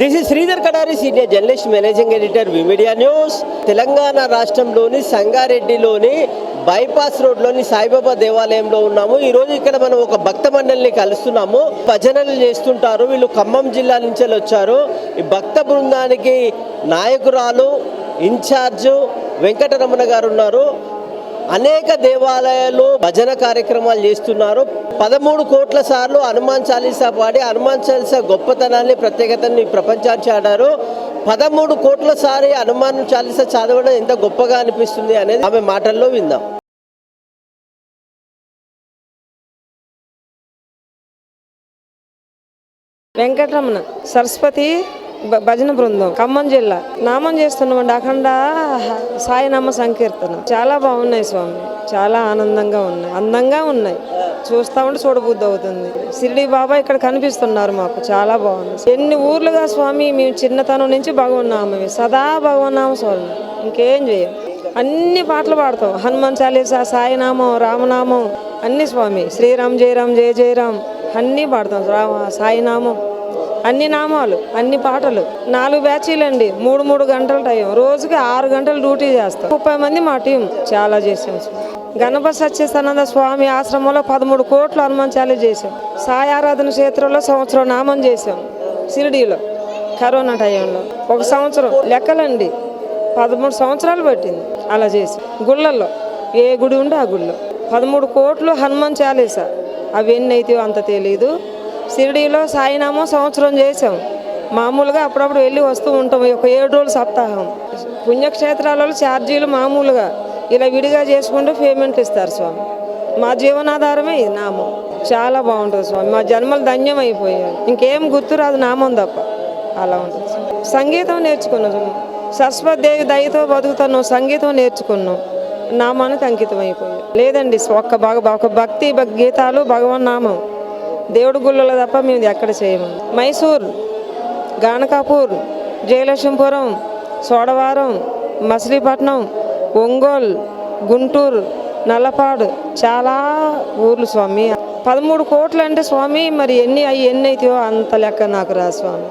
This is Sridhar Kadari senior journalist managing editor V media news Telangana రాష్ట్రంలోని సంగారెడ్డిలోని bypass రోడ్లోని సాయిబాబా దేవాలయంలో ఉన్నాము. ఈ రోజు ఇక్కడ మనం ఒక భక్త మండలిని కలుస్తున్నాము. భజనలు చేస్తుంటారు. వీళ్ళు ఖమ్మం జిల్లా నుంచి వచ్చారు. ఈ భక్త బృందానికి నాయకురాలు ఇన్ఛార్జు వెంకటరమణ గారు ఉన్నారు. అనేక దేవాలయాలు భజన కార్యక్రమాలు చేస్తున్నారు. పదమూడు కోట్ల సార్లు హనుమాన్ చాలీసా పాడి హనుమాన్ చాలీసా గొప్పతనాన్ని ప్రత్యేకతని ప్రపంచానికి చాడారు పదమూడు కోట్ల సారి హనుమాన్ చాలీసా చదవడం ఎంత గొప్పగా అనిపిస్తుంది అనేది ఆమె మాటల్లో విందాం. వెంకటరమణ సరస్వతి భజన బృందం ఖమ్మం జిల్లా. నామం చేస్తున్నామండి అఖండ సాయినామ సంకీర్తన. చాలా బాగున్నాయి స్వామి చాలా ఆనందంగా ఉన్నాయి అందంగా ఉన్నాయి. చూస్తా ఉంటే చూడబుద్ధి అవుతుంది. సిరిడి బాబా ఇక్కడ కనిపిస్తున్నారు మాకు చాలా బాగుంది. ఎన్ని ఊర్లుగా స్వామి మేము చిన్నతనం నుంచి భగవన్నామమే సదా భగవన్నామ స్వామి ఇంకేం చేయం. అన్ని పాటలు పాడతాం. హనుమాన్ చాలీసా సాయినామం రామనామం అన్ని స్వామి. శ్రీరామ్ జయరామ్ జయ జయరామ్ అన్నీ పాడతాం. రామ సాయినామం. అన్ని నామాలు అన్ని పాటలు. నాలుగు బ్యాచీలు అండి. మూడు మూడు గంటల టైం. రోజుకి ఆరు గంటలు డ్యూటీ చేస్తాం. ముప్పై మంది మా టీం చాలా చేసాం. గణపతి సత్యసానంద స్వామి ఆశ్రమంలో పదమూడు కోట్లు హనుమాన్ చాలీ చేసాం. సాయి ఆరాధన క్షేత్రంలో సంవత్సరం నామం చేసాం. షిరిడీలో కరోనా టైంలో. ఒక సంవత్సరం లెక్కలండి. పదమూడు సంవత్సరాలు పట్టింది. అలా చేసి. గుళ్ళల్లో ఏ గుడి ఉంటే ఆ గుళ్ళో. పదమూడు కోట్లు హనుమాన్ చాలేసా అవి ఎన్ని అయితే అంత తెలియదు షిరిడీలో సాయినామం సంవత్సరం చేసాం మామూలుగా అప్పుడప్పుడు వెళ్ళి వస్తూ ఉంటాం. ఒక ఏడు రోజులు సప్తాహం. పుణ్యక్షేత్రాలలో ఛార్జీలు మామూలుగా ఇలా విడిగా చేసుకుంటూ పేమెంట్ ఇస్తారు స్వామి. మా జీవనాధారమే ఇది నామం. చాలా బాగుంటుంది స్వామి. మా జన్మలు ధన్యం అయిపోయాయి ఇంకేం గుర్తురాదు నామం తప్ప. అలా ఉంటుంది సంగీతం నేర్చుకున్నాం స్వామి. సరస్వతి దేవి దయతో బతుకుతున్నాం. సంగీతం నేర్చుకున్నాం. నామానికి అంకితం అయిపోయాయి లేదండి ఒక్క భగ ఒక భక్తి గీతాలు భగవన్ నామం. దేవుడి గుళ్ళలో తప్ప మేము ఎక్కడ చేయము. మైసూర్ గానకాపూర్ జయలక్ష్మీపురం సోడవారం మచిలీపట్నం ఒంగోలు గుంటూరు నల్లపాడు చాలా ఊర్లు స్వామి. పదమూడు కోట్లు అంటే స్వామి మరి ఎన్ని అవి ఎన్ని అవుతాయో అంత లెక్క నాకు రా స్వామి.